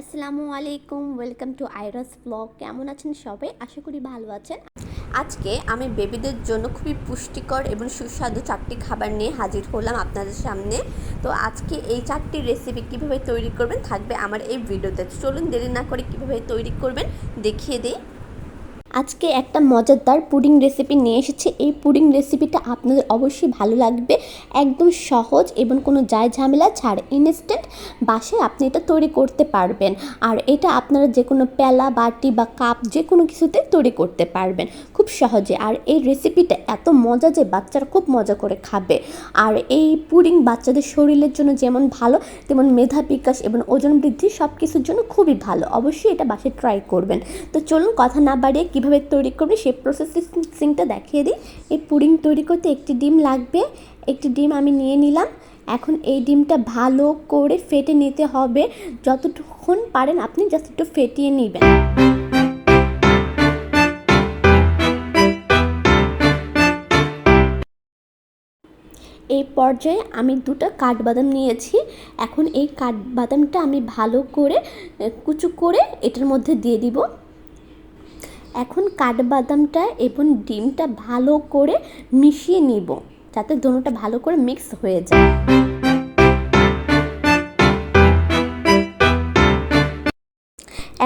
আসসালামু আলাইকুম welcome to আইরাস blog কেমন আছেন সবাই? আশা করি ভালো আছেন। আজকে আমি বেবিদের জন্য খুবই পুষ্টিকর এবং সুস্বাদু চারটি খাবার নিয়ে হাজির হলাম আপনাদের সামনে। তো আজকে এই চারটি রেসিপি কীভাবে তৈরি করবেন থাকবে আমার এই ভিডিওতে। চলুন দেরি না করে কীভাবে তৈরি করবেন দেখিয়ে দিই। আজকে একটা মজাদার পুডিং রেসিপি নিয়ে এসেছি। এই পুডিং রেসিপিটা আপনাদের অবশ্যই ভালো লাগবে। একদম সহজ এবং কোনো যায় ঝামেলা ছাড়। ইনস্ট্যান্ট বাসায় আপনি এটা তৈরি করতে পারবেন। আর এটা আপনারা যে কোনো প্যালা, বাটি বা কাপ যে কোনো কিছুতে তৈরি করতে পারবেন। খুব সহজে। আর এই রেসিপিটা এত মজা যে বাচ্চারা খুব মজা করে খাবে। আর এই পুডিং বাচ্চাদের শরীরের জন্য যেমন ভালো, তেমন মেধা বিকাশ এবং ওজন বৃদ্ধি সব কিছুর জন্য খুবই ভালো। অবশ্যই এটা বাসায় ট্রাই করবেন। তো চলুন কথা না বাড়িয়ে কীভাবে তৈরি করবে সেই প্রসেসিংটা দেখিয়ে দিই। এই পুডিং তৈরি করতে একটি ডিম লাগবে। একটি ডিম আমি নিয়ে নিলাম। এখন এই ডিমটা ভালো করে ফেটে নিতে হবে। যতটুকুন পারেন আপনি জাস্ট একটু ফেটিয়ে নেবেন। এই পর্যায়ে আমি দুটো কাঠবাদাম নিয়েছি। এখন এই কাঠবাদামটা আমি ভালো করে, কুচু করে এটার মধ্যে দিয়ে দিব। এখন কাঠবাদামটা এবং ডিমটা ভালো করে মিশিয়ে নিব, যাতে দোনোটা ভালো করে মিক্স হয়ে যায়।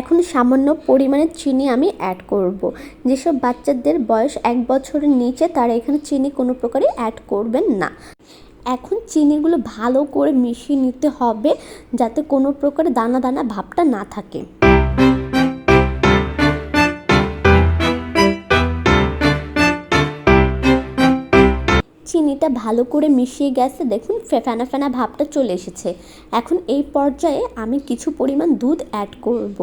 এখন সামান্য পরিমাণে চিনি আমি অ্যাড করব। যেসব বাচ্চাদের বয়স এক বছরের নিচে, তারা এখানে চিনি কোনো প্রকারে অ্যাড করবেন না। এখন চিনিগুলো ভালো করে মিশিয়ে নিতে হবে, যাতে কোনো প্রকারে দানা দানা ভাবটা না থাকে। চিনিটা ভালো করে মিশিয়ে গেছে, দেখুন ফেনা ফেনা ভাবটা চলে এসেছে। এখন এই পর্যায়ে আমি কিছু পরিমাণ দুধ অ্যাড করব।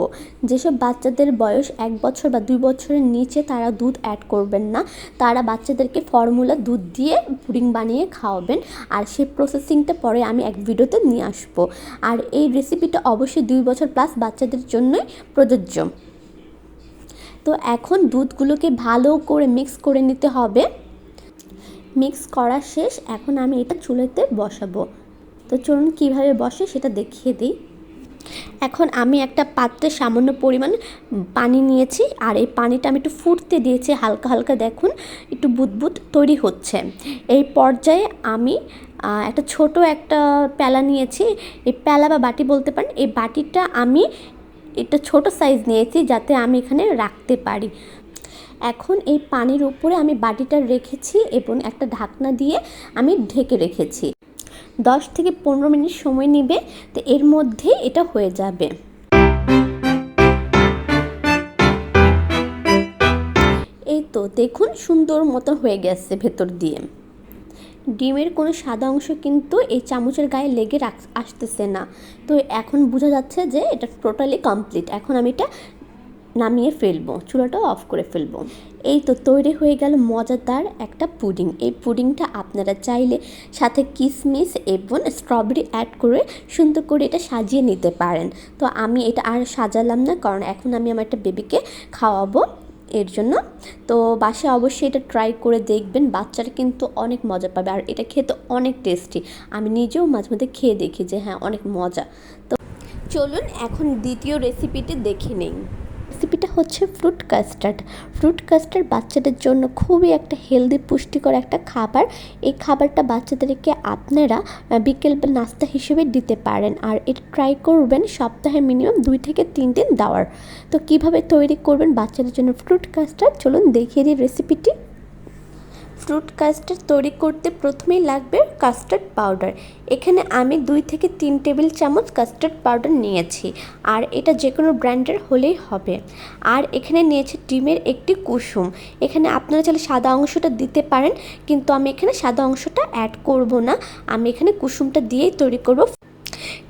যেসব বাচ্চাদের বয়স এক বছর বা দুই বছরের নিচে তারা দুধ অ্যাড করবেন না, তারা বাচ্চাদেরকে ফর্মুলা দুধ দিয়ে পুডিং বানিয়ে খাওয়াবেন, আর সেই প্রসেসিংটা পরে আমি এক ভিডিওতে নিয়ে আসব। আর এই রেসিপিটা অবশ্যই দুই বছর প্লাস বাচ্চাদের জন্যই প্রযোজ্য। তো এখন দুধগুলোকে ভালো করে মিক্স করে নিতে হবে। মিক্স করা শেষ, এখন আমি এটা চুলোতে বসাবো। তো চলুন কীভাবে বসে সেটা দেখিয়ে দিই। এখন আমি একটা পাত্রে সামান্য পরিমাণ পানি নিয়েছি, আর এই পানিটা আমি একটু ফুটতে দিয়েছি, হালকা হালকা দেখুন, একটু বুদবুদ তৈরি হচ্ছে। এই পর্যায়ে আমি একটা ছোট একটা প্যালা নিয়েছি। এই প্যালা বা বাটি বলতে পারেন, এই বাটিটা আমি একটা ছোট সাইজ নিয়েছি যাতে আমি এখানে রাখতে পারি। এখন এই পানির উপরে আমি বাটিটা রেখেছি এবং একটা ঢাকনা দিয়ে আমি ঢেকে রেখেছি। দশ থেকে পনেরো মিনিট সময় নেবে, তো এর মধ্যে এটা হয়ে যাবে। এই তো দেখুন সুন্দর মতো হয়ে গেছে ভেতর দিয়ে। ডিমের কোনো সাদা অংশ কিন্তু এই চামচের গায়ে লেগে রাখ আসতেছে না। তো এখন বোঝা যাচ্ছে যে এটা টোটালি কমপ্লিট এখন আমি এটা নামিয়ে ফেলব, চুলাটাও অফ করে ফেলব। এই তো তৈরি হয়ে গেল মজাদার একটা পুডিং। এই পুডিংটা আপনারা চাইলে সাথে কিশমিশ এবং স্ট্রবেরি অ্যাড করে সুন্দর করে এটা সাজিয়ে নিতে পারেন। তো আমি এটা আর সাজালাম না, কারণ এখন আমি আমার একটা বেবিকে খাওয়াবো এর জন্য। তো বাসায় অবশ্যই এটা ট্রাই করে দেখবেন, বাচ্চারা কিন্তু অনেক মজা পাবে আর এটা খেতে অনেক টেস্টি আমি নিজেও মাঝে মধ্যে খেয়ে দেখি যে হ্যাঁ অনেক মজা। তো চলুন এখন দ্বিতীয় রেসিপিটি দেখে নেই। রেসিপিটা হচ্ছে ফ্রুট কাস্টার্ড ফ্রুট কাস্টার্ড বাচ্চাদের জন্য খুবই একটা হেলদি পুষ্টিকর একটা খাবার। এই খাবারটা বাচ্চাদেরকে আপনারা বিকেল বা নাস্তা হিসেবে দিতে পারেন। আর এটা ট্রাই করবেন সপ্তাহে মিনিমাম দুই থেকে তিন দিন দেওয়ার। তো কীভাবে তৈরি করবেন বাচ্চাদের জন্য ফ্রুট কাস্টার্ড চলুন দেখিয়ে দিই রেসিপিটি ফ্রুট কাস্টার্ড তৈরি করতে প্রথমেই লাগবে কাস্টার্ড পাউডার। এখানে আমি দুই থেকে তিন টেবিল চামচ কাস্টার্ড পাউডার নিয়েছি, আর এটা যে কোনো ব্র্যান্ডের হলেই হবে। আর এখানে নিয়েছি ডিমের একটি কুসুম। এখানে আপনারা চাইলে সাদা অংশটা দিতে পারেন, কিন্তু আমি এখানে সাদা অংশটা অ্যাড করব না। আমি এখানে কুসুমটা দিয়েই তৈরি করব।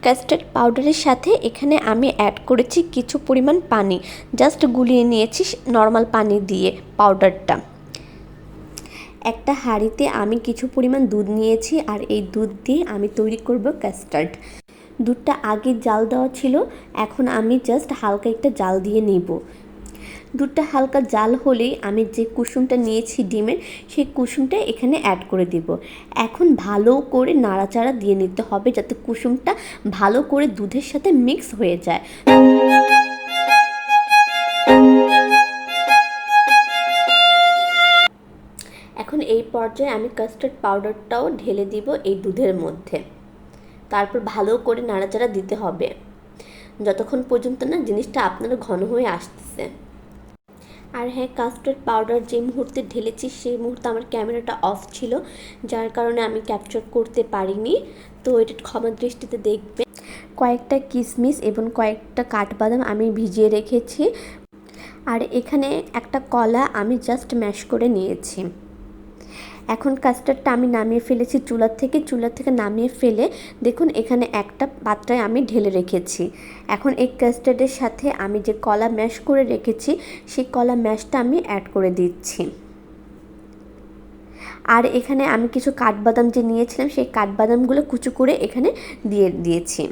কাস্টার্ড পাউডারের সাথে এখানে আমি অ্যাড করেছি কিছু পরিমাণ পানি। জাস্ট গুলিয়ে নিয়েছি, নর্মাল পানি দিয়ে পাউডারটা। একটা হাঁড়িতে আমি কিছু পরিমাণ দুধ নিয়েছি আর এই দুধ দিয়ে আমি তৈরি করব কাস্টার্ড দুধটা আগে জাল দেওয়া ছিল, এখন আমি জাস্ট হালকা একটা জাল দিয়ে নিব। দুধটা হালকা জাল হলেই আমি যে কুসুমটা নিয়েছি ডিমের, সেই কুসুমটা এখানে অ্যাড করে দিব। এখন ভালো করে নাড়াচাড়া দিয়ে নিতে হবে যাতে কুসুমটা ভালো করে দুধের সাথে মিক্স হয়ে যায়। পর্যায়ে আমি কাস্টার্ড পাউডারটাও ঢেলে দিব এই দুধের মধ্যে। তারপর ভালো করে নাড়াচাড়া দিতে হবে। যতক্ষণ পর্যন্ত না জিনিসটা আপনার ঘন হয়ে আসতেছে। আর হ্যাঁ কাস্টার্ড পাউডার যে মুহূর্তে ঢেলেছি সেই মুহূর্তে আমার ক্যামেরাটা অফ ছিল, যার কারণে আমি ক্যাপচার করতে পারিনি। তো এটা ক্ষমা দৃষ্টিতে দেখবে কয়েকটা কিশমিশ এবং কয়েকটা কাঠবাদাম আমি ভিজিয়ে রেখেছি। আর এখানে একটা কলা আমি জাস্ট ম্যাশ করে নিয়েছি। এখন কাস্টার্ডটা আমি নামিয়ে ফেলেছি চুলার থেকে চুলার থেকে নামিয়ে ফেলে দেখুন এখানে একটা পাত্রায় আমি ঢেলে রেখেছি। এখন এই কাস্টার্ডের সাথে আমি যে কলা ম্যাশ করে রেখেছি, সেই কলা ম্যাশটা আমি অ্যাড করে দিচ্ছি। আর এখানে আমি কিছু কাঠবাদাম যে নিয়েছিলাম, সেই কাঠবাদামগুলো কুচু করে এখানে দিয়ে দিয়েছি।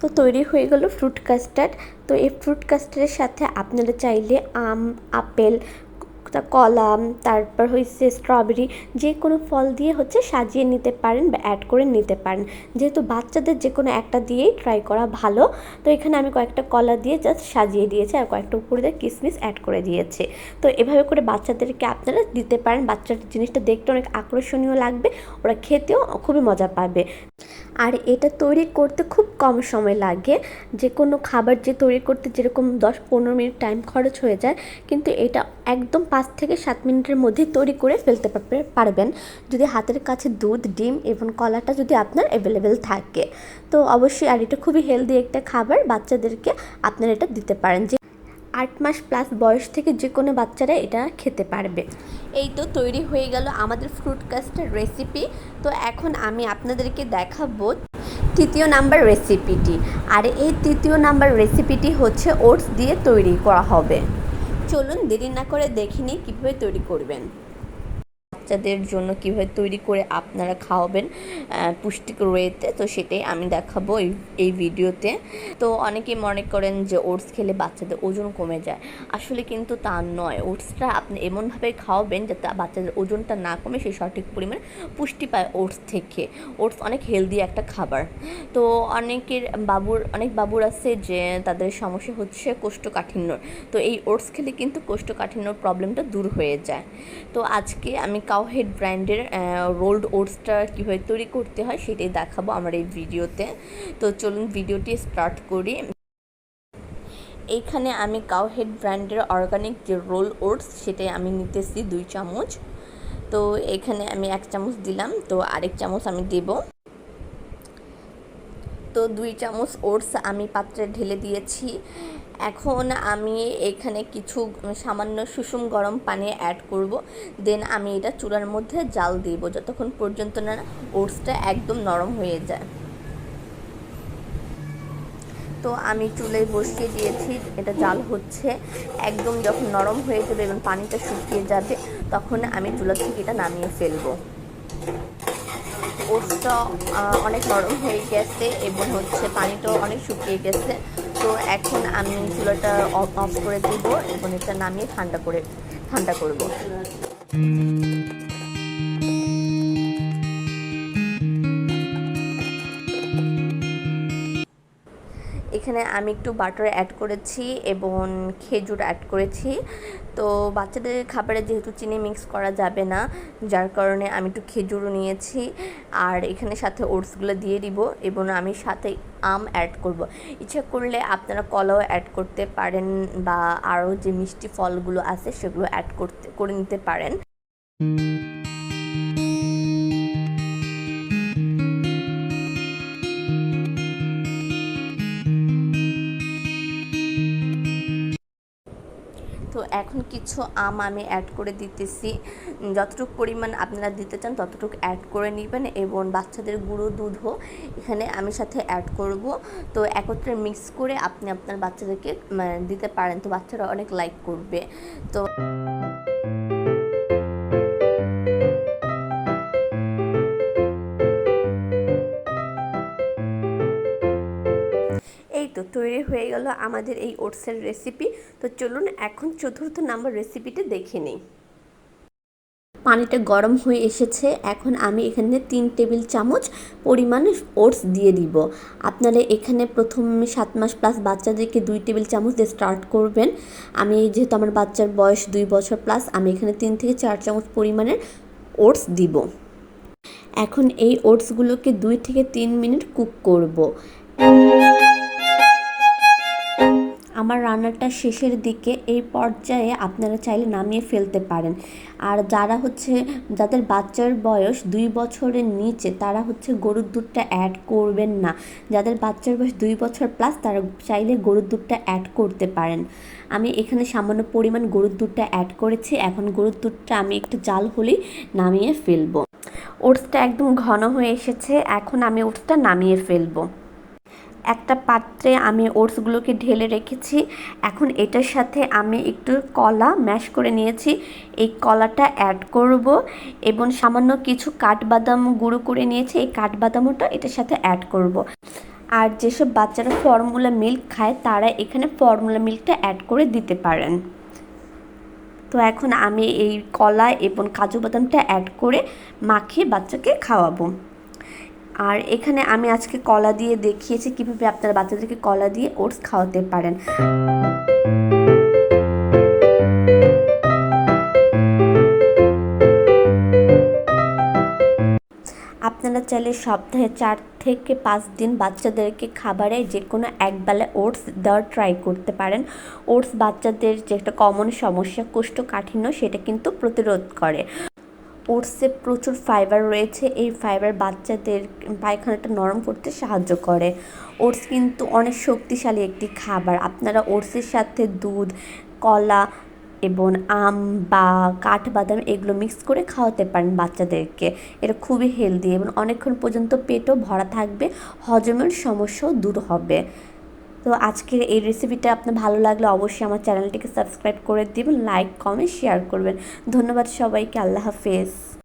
তো তৈরি হয়ে গেল ফ্রুট কাস্টার্ড। তো এই ফ্রুট কাস্টার্ডের সাথে আপনারা চাইলে আম, আপেল তা কলা তারপর হচ্ছে স্ট্রবেরি যে কোনো ফল দিয়ে হচ্ছে সাজিয়ে নিতে পারেন বা অ্যাড করে নিতে পারেন। যেহেতু বাচ্চাদের যে কোনো একটা দিয়েই ট্রাই করা ভালো, তো এখানে আমি কয়েকটা কলা দিয়ে জাস্ট সাজিয়ে দিয়েছি আর কয়েকটা উপরে দিয়ে কিসমিস অ্যাড করে দিয়েছি। তো এভাবে করে বাচ্চাদেরকে আপনারা দিতে পারেন। বাচ্চার জিনিসটা দেখতে অনেক আকর্ষণীয় লাগবে, ওরা খেতেও খুবই মজা পাবে। আর এটা তৈরি করতে খুব কম সময় লাগে। যে কোনো খাবার যে তৈরি করতে যেরকম দশ পনেরো মিনিট টাইম খরচ হয়ে যায়, কিন্তু এটা একদম পাঁচ থেকে সাত মিনিটের মধ্যেই তৈরি করে ফেলতে পারবেন। যদি হাতের কাছে দুধ, ডিম এবং কলাটা যদি আপনার অ্যাভেলেবেল থাকে। তো অবশ্যই, আর এটা খুবই হেলদি একটা খাবার, বাচ্চাদেরকে আপনারা এটা দিতে পারেন। যে আট মাস প্লাস বয়স থেকে যে কোনো বাচ্চারা এটা খেতে পারবে। এই তো তৈরি হয়ে গেল আমাদের ফ্রুট কাস্টার রেসিপি তো এখন আমি আপনাদেরকে দেখাবো তৃতীয় নাম্বার রেসিপিটি আর এই তৃতীয় নাম্বার রেসিপিটি হচ্ছে ওটস দিয়ে তৈরি করা হবে। চলুন দেরি না করে দেখিনি কীভাবে তৈরি করবেন। বাচ্চাদের জন্য কীভাবে তৈরি করে আপনারা খাওয়াবেন পুষ্টিকর ওয়েতে, তো সেটাই আমি দেখাবো এই ভিডিওতে। তো অনেকেই মনে করেন যে ওটস খেলে বাচ্চাদের ওজন কমে যায়। আসলে কিন্তু তা নয়। ওটসটা আপনি এমনভাবে খাওয়াবেন যাতে বাচ্চাদের ওজনটা না কমে, সেই সঠিক পরিমাণে পুষ্টি পায় ওটস থেকে। ওটস অনেক হেলদি একটা খাবার। তো অনেকের বাবুর, অনেক বাবুর আছে যে তাদের সমস্যা হচ্ছে কোষ্ঠকাঠিন্যর। তো এই ওটস খেলে কিন্তু কোষ্ঠকাঠিন্যর প্রবলেমটা দূর হয়ে যায়। তো আজকে আমি কাউহেড ব্র্যান্ডের রোল্ড ওটসটা কীভাবে তৈরি করতে হয় সেটাই দেখাবো আমার এই ভিডিওতে। তো চলুন ভিডিওটি স্টার্ট করি। এইখানে আমি কাউহেড ব্র্যান্ডের অর্গানিক যে রোল ওটস সেটাই আমি নিতেছি দুই চামচ। তো এখানে আমি এক চামচ দিলাম, তো আরেক চামচ আমি দেব। তো দুই চামচ ওটস আমি পাত্রে ঢেলে দিয়েছি। এখন আমি এখানে কিছু সামান্য সুষুম গরম পানি অ্যাড করব। দেন আমি এটা চুলার মধ্যে জাল দিব যতক্ষণ পর্যন্ত না ওটসটা একদম নরম হয়ে যায়। তো আমি চুলে বসিয়ে দিয়েছি, এটা জাল হচ্ছে। একদম যখন নরম হয়ে যাবে এবং পানিটা শুকিয়ে যাবে, তখন আমি চুলা থেকে এটা নামিয়ে ফেলব। ওটসটা অনেক নরম হয়ে গেছে এবং হচ্ছে পানিটাও অনেক শুকিয়ে গেছে। তো এখন আমি চুলাটা অফ করে দেবো এবং এটা নামিয়ে ঠান্ডা করে ঠান্ডা করব। এখানে আমি একটু বাটার অ্যাড করেছি এবং খেজুর অ্যাড করেছি। তো বাচ্চাদের খাবারে যেহেতু চিনি মিক্স করা যাবে না, যার কারণে আমি একটু খেজুরও নিয়েছি। আর এখানে সাথে ওটসগুলো দিয়ে দিব এবং আমি সাথে আম অ্যাড করব। ইচ্ছা করলে আপনারা কলাও অ্যাড করতে পারেন বা আরও যে মিষ্টি ফলগুলো আছে সেগুলো অ্যাড করতে, করে নিতে পারেন। কিছু আম আমি অ্যাড করে দিতেছি। যতটুকু পরিমাণ আপনারা দিতে চান ততটুকু অ্যাড করে নেবেন এবং বাচ্চাদের গুঁড়ো দুধও এখানে আমি সাথে অ্যাড করব। তো একত্রে মিক্স করে আপনি আপনার বাচ্চাদেরকে দিতে পারেন। তো বাচ্চারা অনেক লাইক করবে। তো তৈরি হয়ে গেল আমাদের এই ওটসের রেসিপি তো চলুন এখন চতুর্থ নাম্বার রেসিপিটা দেখে নিই। পানিটা গরম হয়ে এসেছে। এখন আমি এখানে তিন টেবিল চামচ পরিমাণ ওটস দিয়ে দিব। আপনারা এখানে প্রথমে সাত মাস প্লাস বাচ্চাদেরকে দুই টেবিল চামচ দিয়ে স্টার্ট করবেন। আমি যেহেতু আমার বাচ্চার বয়স দুই বছর প্লাস আমি এখানে তিন থেকে চার চামচ পরিমাণের ওটস দিব। এখন এই ওটসগুলোকে দুই থেকে তিন মিনিট কুক করব। রান্নাটা শেষের দিকে এই পর্যায়ে আপনারা চাইলে নামিয়ে ফেলতে পারেন। আর যারা হচ্ছে, যাদের বাচ্চার বয়স দুই বছরের নিচে, তারা হচ্ছে গরুর দুধটা অ্যাড করবেন না। যাদের বাচ্চার বয়স দুই বছর প্লাস তারা চাইলে গরুর দুধটা অ্যাড করতে পারেন। আমি এখানে সামান্য পরিমাণ গরুর দুধটা অ্যাড করেছি। এখন গরুর দুধটা আমি একটু জাল হলেই নামিয়ে ফেলব। ওটসটা একদম ঘন হয়ে এসেছে। এখন আমি ওটসটা নামিয়ে ফেলব। একটা পাত্রে আমি ওটসগুলোকে ঢেলে রেখেছি। এখন এটার সাথে আমি একটু কলা ম্যাশ করে নিয়েছি। এই কলাটা অ্যাড করব এবং সামান্য কিছু কাঠবাদাম গুঁড়ো করে নিয়েছি। এই কাঠবাদামটা এটার সাথে অ্যাড করব। আর যেসব বাচ্চারা ফর্মুলা মিল্ক খায়, তারা এখানে ফর্মুলা মিল্কটা অ্যাড করে দিতে পারেন। তো এখন আমি এই কলা এবং কাজু বাদামটা অ্যাড করে মাখিয়ে বাচ্চাকে খাওয়াবো। আর এখানে আমি আজকে কলা দিয়ে দেখিয়েছি কীভাবে আপনারা বাচ্চাদেরকে কলা দিয়ে ওটস খাওয়াতে পারেন। আপনারা চাইলে সপ্তাহে চার থেকে পাঁচ দিন বাচ্চাদেরকে খাবারে যে কোনো একবেলা ওটস দেওয়ার ট্রাই করতে পারেন। ওটস বাচ্চাদের যে একটা কমন সমস্যা, কোষ্ঠকাঠিন্য, সেটা কিন্তু প্রতিরোধ করে। ওটসে প্রচুর ফাইবার রয়েছে। এই ফাইবার বাচ্চাদের পায়খানাটা নরম করতে সাহায্য করে। ওটস কিন্তু অনেক শক্তিশালী একটি খাবার। আপনারা ওটসের সাথে দুধ, কলা এবং আম বা কাঠবাদাম এগুলো মিক্স করে খাওয়াতে পারেন বাচ্চাদেরকে। এটা খুবই হেলদি এবং অনেকক্ষণ পর্যন্ত পেটও ভরা থাকবে, হজমের সমস্যাও দূর হবে। তো আজকের এই রেসিপিটা আপনার ভালো লাগলে অবশ্যই আমার চ্যানেলটিকে সাবস্ক্রাইব করে দিবেন লাইক কমেন্ট শেয়ার করবেন। ধন্যবাদ সবাইকে, আল্লাহ হাফেজ।